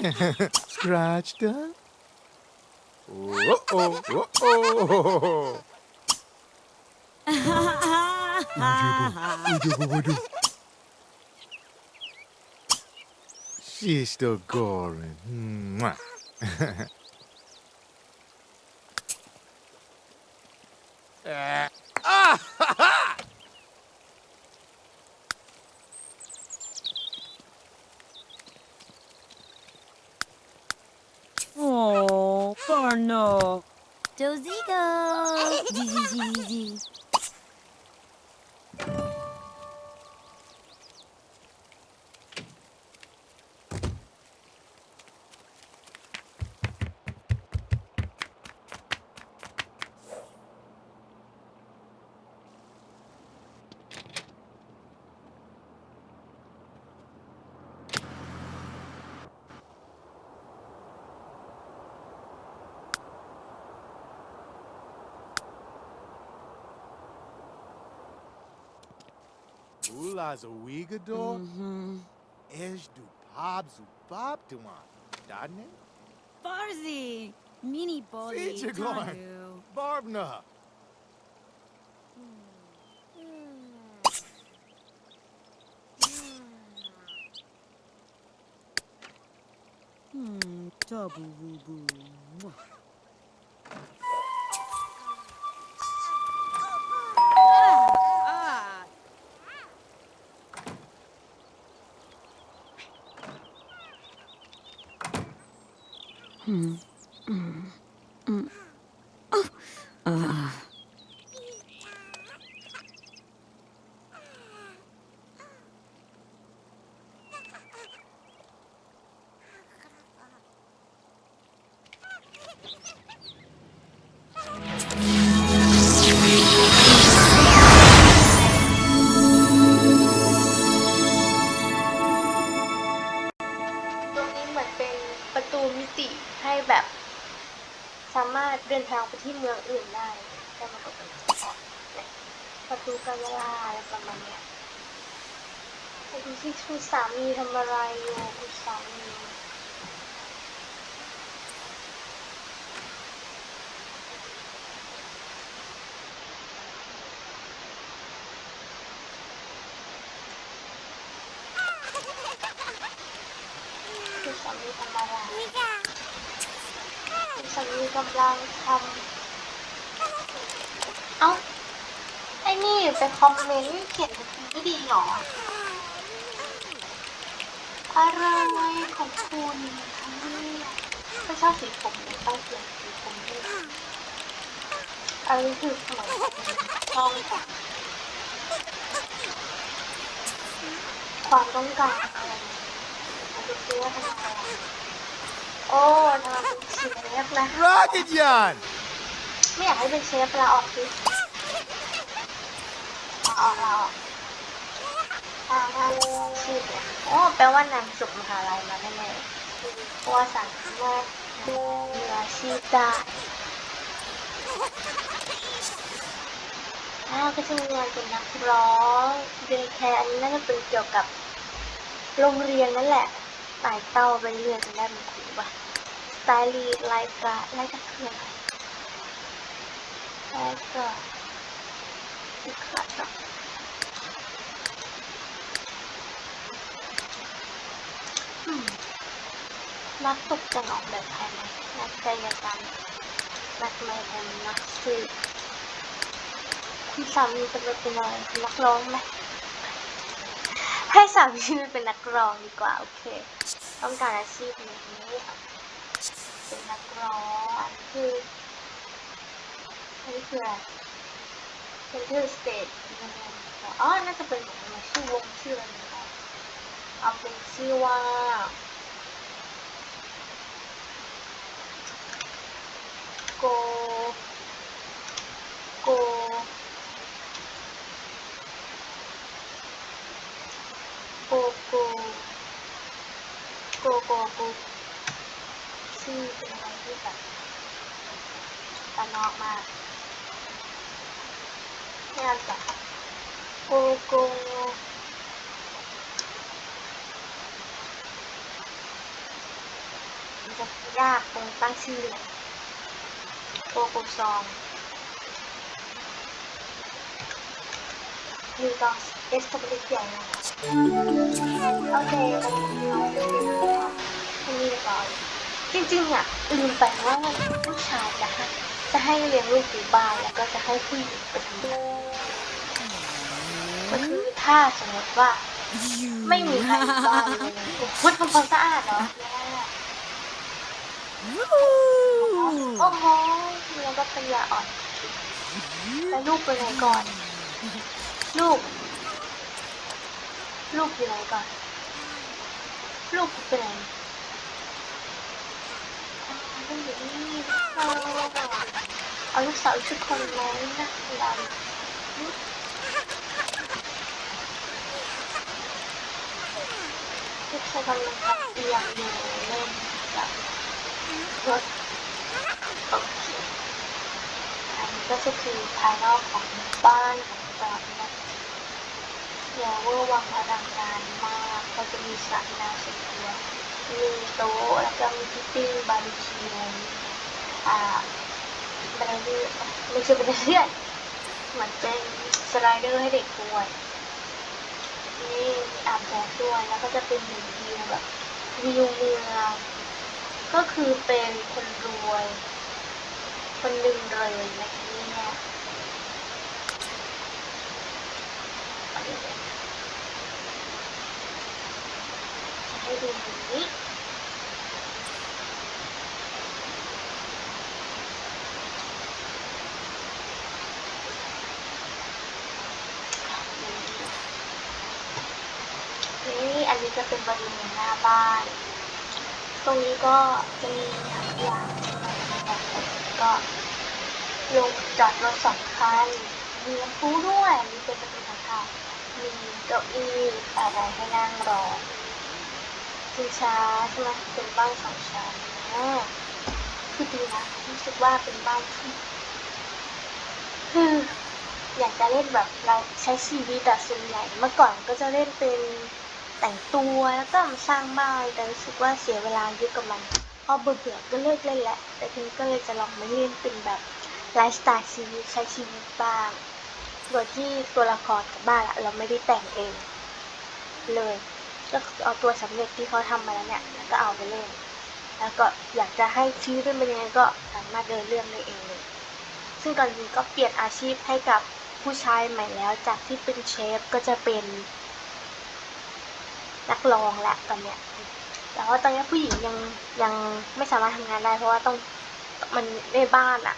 Hey, scratched? Whoa, oh, whoa, oh. She's still going. Mwah. Ah, ah, Gigi. Ulaza Wigador, mm-hmm. Esh du Pobzu Bob Tuan, Dadne? Barzi, Mini Boli, Tadu. Barbna. Hmm, double boo boo. คุณสามีทำอะไรอยู่คุณสามีคุณสามีทำอะไรคุณสามีกำลังทำเอ้า ไอ้นี่ไปคอมเมนต์เขียนไม่ดีหรอ อะไรของคุณคะเนี่ยไม่ชอบสีผมเลยต้องเปลี่ยนสีผมด้วยอันนี้คือเหมือนต้องจากความต้องการอะไรมาดูซิว่าทำอะไรโอ้ทำไมเป็นเชฟนะ Rocket Yan! ไม่อยากให้เป็นเชฟลาออกสิลาออกลาออก ลาออกชื่อเนี่ยโอ้แปลว่านางจบมหาลัยมาแน่ๆเพราะว่าสามารถมือชีพได้อ้าวก็จะมีงานเป็นนักร้องเรียนแคร์อันนี้น่าจะเป็นเกี่ยวกับโรงเรียนนั่นแหละไต่เต้าไปเรื่อยจนได้เป็นครูป่ะสไตลีไลฟ์การ์ดไลฟ์การ์ดคืออะไรแล้วก็อีกขาดอะอืม นักตกแต่งออกแบบภายในนักกายกรรมนักไม้แทนนักสืบคุณสามีจะไปเป็นอะไรนักร้องไหมให้สามีเป็นนักร้องดีกว่าโอเค ต้องการอาชีพนี้เป็นนักร้องอันคืออันนี้คืออะไรเป็นชื่อสเตจอ๋อน่าจะเป็นเหมือนชื่อวงชื่ออะไรนะเอาเป็นชื่อว่า โก โก โก โก โก โก โก ชื่อเป็นอะไรที่แบบตา นอกมากนี่ยจ้ะโกโกจะยากตรงตั้งชื่อเลยโกโกซองนี่ก็เอสตับลิกใหญ่เลยโอเคตอนนี้เราจะเป็นที่นี่เรียบร้อยจริงๆอะลืมไปว่าผู้ชายจะให้ จะให้เลี้ยงลูกอยู่บ้านแล้วก็จะให้ผู้หญิงไปทำงานก็คือถ้าสมมติว่า ไม่มีใครอยู่บ้านเลยพูดทำความสะอาดเหรอโอ้โหแล้วก็ปัญญาอ่อนแล้วลูกไปไหนก่อน ลูก ลูกอยู่ไหนก่อน ลูกไปไหนอ๋อลูกอยู่นี่ เอาลูกสาวชุดคนไหมนะเราลูกชายกำลังพับเตียงอยู่เล่นกับรถโอเคอันนี้ก็จะคือภายนอกของบ้านของจอดนะอย่าเวอร์วังอลังการมากก็จะมีสระน้ำส่วนตัวมีโต๊ะแล้วก็มีที่ปิ้งบาร์บีคิวอ่า บันไดเลื่อนไม่ใช่บันไดเลื่อนเหมือนเป็นสไลเดอร์ให้เด็กด้วยนี่อาบแดดด้วยแล้วก็จะเป็นวิวแบบวิวเมืองก็คือเป็นคนรวย คนหนึ่งเลยนะเนี่ยให้ดูนี้ นี่อันนี้จะเป็นบริเวณหน้าบ้าน ตรงนี้ก็จะมีถังขยะก็ลงจอดรถสองคัน มีน้ำพุด้วยมีเป็นประตูทางเข้ามีเก้าอี้อะไรให้นั่งรอชิงช้าใช่ไหมเป็นบ้านสองชั้นอ่คือดีนะรู้สึกว่าเป็นบ้านที่คืออยากจะเล่นแบบเราใช้ชีวิตแต่ส่วนใหญ่เมื่อก่อนก็จะเล่นเป็น แต่งตัวแล้วก็มาสร้างบ้านแต่รู้สึกว่าเสียเวลาเยอะกับมันพอเบื่อเบื่อๆก็เลิกเล่นแหละแต่ทีนี้ก็เลยจะลองมาเล่นเป็นแบบไลฟ์สไตล์ชีวิตใช้ชีวิตบ้างโดยที่ตัวละครกับบ้านอะเราไม่ได้แต่งเอง เลยก็เอาตัวสำเร็จที่เขาทำมาแล้วเนี่ยแล้วก็เอาไปเล่น แล้วก็อยากจะให้ชีวิตเป็นยังไงก็สามารถเดินเรื่องได้เองเลยซึ่งตอนนี้ก็เปลี่ยนอาชีพให้กับผู้ชายใหม่แล้ว จากที่เป็นเชฟก็จะเป็น นักรองแหละตอนเนี้ยแต่ว่าตอนนี้ผู้หญิงยังยังไม่สามารถทำงานได้ เพราะว่าต้องมันในบ้านอะ่ะ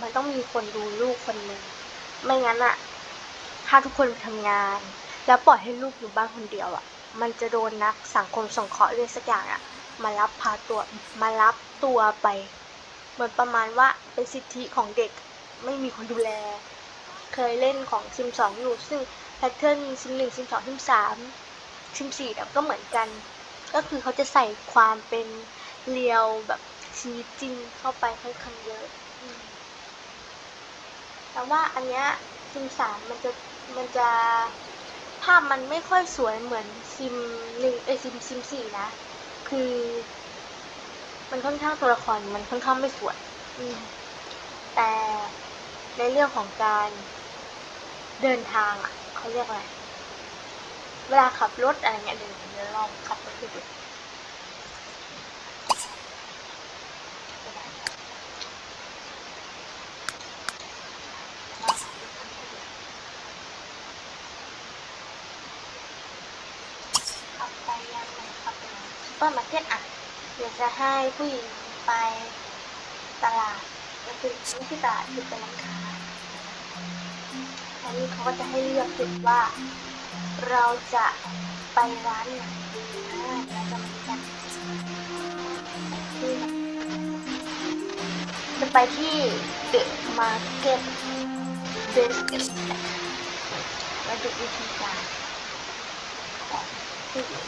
มันต้องมีคนดูลูกคนหนึ่งไม่งั้นอะ่ะ ถ้าทุกคนไปทำงาน แล้วปล่อยให้ลูกอยู่บ้านคนเดียวอะ่ะ มันจะโดนนักสังคมสงเคราะห์เรื่องสักอย่างอะ่ะ มารับพาตัวมารับตัวไป เหมือนประมาณว่าเป็นสิทธิของเด็กไม่มีคนดูแล เคยเล่นของซิมสองอยู่ซึ่งแพทเทิร์นซิมหนึ่งซิมสองซิมสาม ซิมสี่ก็เหมือนกัน ก็คือเขาจะใส่ความเป็นเรียวแบบชีวิตจริงเข้าไปค่อนข้างเยอะแต่ว่าอันเนี้ยซิมสามมันจะมันจะภาพมันไม่ค่อยสวยเหมือนซิมหนึ่งเอซิมซิมสี่นะ คือ มันค่อนข้างตัวละครมันค่อนข้างไม่สวยแต่ในเรื่องของการเดินทางอะเขาเรียกอะไร เวลาขับรถอะไรเงี้ยเดี๋ยวเดี๋ยวลองขับรถดูขับไปยังไงขับไปไหนซูเปอร์มาร์เก็ตอะเดี๋ยวจะให้ผู้หญิงไปตลาดก็คือไม่ใช่ตลาดคือเป็นร้านค้าอันนี้เขาก็จะให้เลือกจุดว่า เราจะไปร้านไหนดีนะเราจะมาดูกันที่จะไปที่เดอะมาร์เก็ตเบสเกตมาดูวิธีการของผู้หญิง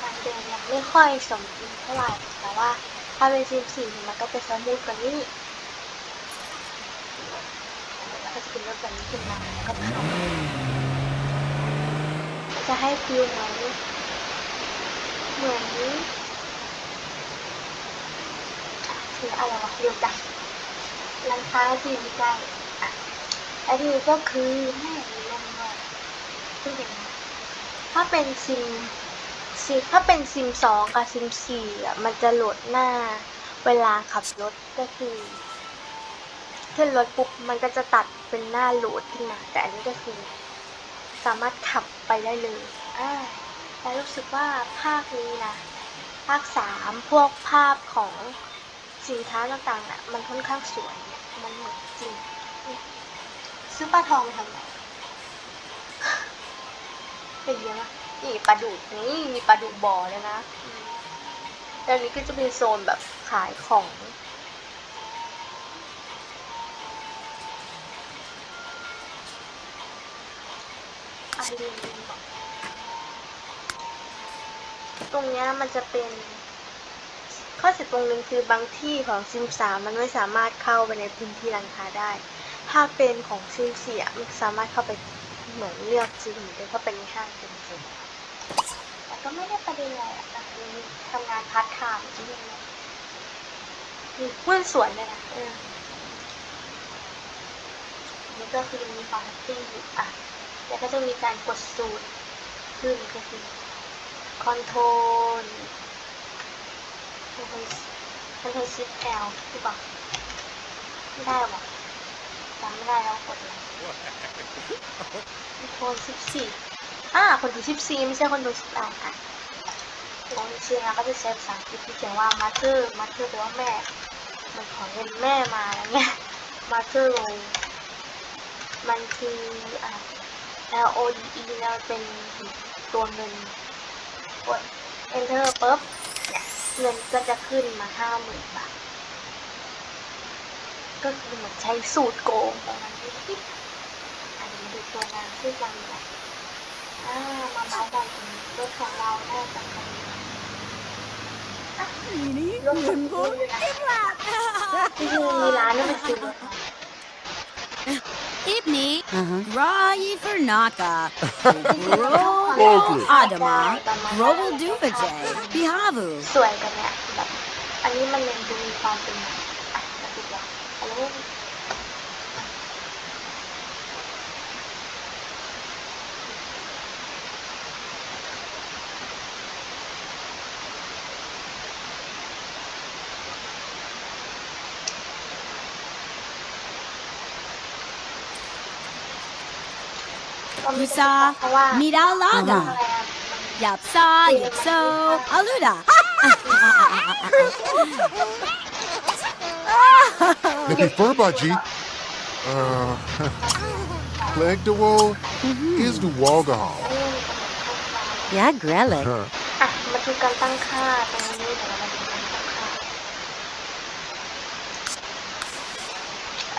การเดินยังไม่ค่อยสมบูรณ์เท่าไหร่แต่ว่าถ้าเป็นซิมสี่มันก็จะสมูทกว่านี้ แล้วก็จะเป็น รถแบบนี้ขึ้นมาแล้วก็ขับจะให้ฟิลเหมเหมือนคืออะไรวะเรียวจังร้านค้าที่อยู่ใกล้อะอันนี้ก็คือแม่มีลมด้วยคืออย่างนี้ถ้าเป็นซิมซิมถ้าเป็นซิมสองกับซิมสี่อะมันจะโหลดหน้าเวลาขับรถก็คือ ขึ้นรถปุ๊บมันก็จะตัดเป็นหน้าโหลดขึ้นมา แต่อันนี้ก็คือ สามารถขับไปได้เลยอ่าแต่รู้สึกว่าภาคนี้นะภาคสามพวกภาพของสินค้าต่างๆน่ะ มันค่อนข้างสวย มันเหมือนจริง ซื้อปลาทองไปทำไมเป็นเยอะมากนี่ปลาดุกนี่มีปลาดุกบ่อเลยนะแล้วนี้ก็จะเป็นโซนแบบขายของ ตรงเนี้ยมันจะเป็น ข้อเสียตรงนึงคือบางที่ของซิมสามมันไม่สามารถเข้าไปในพื้นที่ร้านค้าได้ ถ้าเป็นของซิมสี่มันสามารถเข้าไปเหมือนเลือกซื้อหมือนเดินเข้าไปในห้างจริงๆแต่ก็ไม่ได้ประเด็นอะไรอะคือทำงานพาร์ทไทม์ที่นี่มีหุ้นส่วนเลยนะเออนี่ก็คือมีปาร์ตี้อะ แล้วก็จะมีการกดสูตรขึ้นก็คือคอนโทรลคอนโทรลคอนโทรลชิปแอลหรือเปล่าไม่ได้หรอจำไม่ได้แล้วกดเลยคอนโทรลชิปสี่อ่าคอนโทรลชิปสี่ไม่ใช่คอนโทรลชิปแอลค่ะตัวนี้ชื่อนะก็จะใช้ภาษาอังกฤษที่เขียนว่า mother mother แปลว่าแม่มันขอเงินแม่มาแล้วเนี่ย mother roll มันคืออ่า L O D E แล้วเป็นตัวเงินกด enter ปุ๊บเนี่ยเงินก็จะขึ้นมาห้าหมื่นบาท ก็คือเหมือนใช้สูตรโกงตรงนั้นนิดๆอันนี้มาดูตัวงานชื่อจังเลยอ่ามาเมาส์กันตรงนี้รถของเราได้จากคันนี้ Ini รถของคุณด้วยนะจริงๆมีร้านนี่มันคือ รถ Ipni, Uh-huh. Rai Fernaka, โอ้คือ Adama, Roble Duvaje, Bihavu. สวยกันเนี่ยแบบ อันนี้มันยังดูมีความเป็น ก็มี Musa, เพราะว่า Midalaga, อะไรอะ Yapsa, Yapso, Aluda. Maybe Furbaji. Uh, Plegdewo is the Walgahall. อันนี้มันเป็นคนมา Yeah, Grelic. Huh. อะมาดูการตั้งค่าตรงนี้เดี๋ยวเรามาดูการตั้งค่า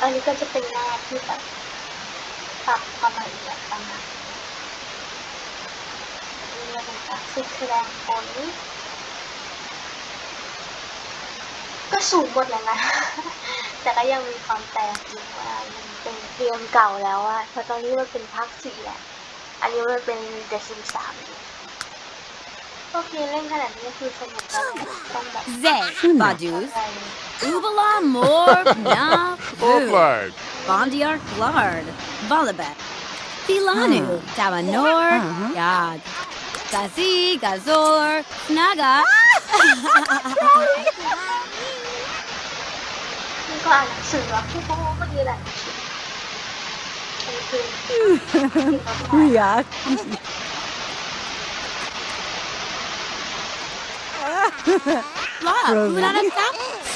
อันนี้ก็จะเป็นหน้าที่แบบ ปรับความละเอียดประมาณนี้นี่เราเป็นกราฟิกแสดงผลก็สูงหมดแล้วนะ แต่ก็ยังมีความแปลกอยู่ว่ามันเป็นเกมเก่าแล้วอะเพราะตอนนี้มันเป็นภาคสี่แหละ อันนี้มันเป็นเดซิมสามโอเคเล่นขนาดนี้ก็คือสนุกแล้วแหละต้องแบบ Zay, อะ Badus, ไร Ubala, Mor, Na, Fu, Flag. Bondiar Lard, Volibet, Filanu, hmm. Tamanor, uh-huh. Yag, Gazi, Gazor, Naga. yeah. La, Unanata,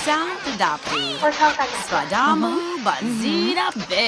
Sound Adaptu, ก็ชอบกันนะ Swadamu, Bazira, Be.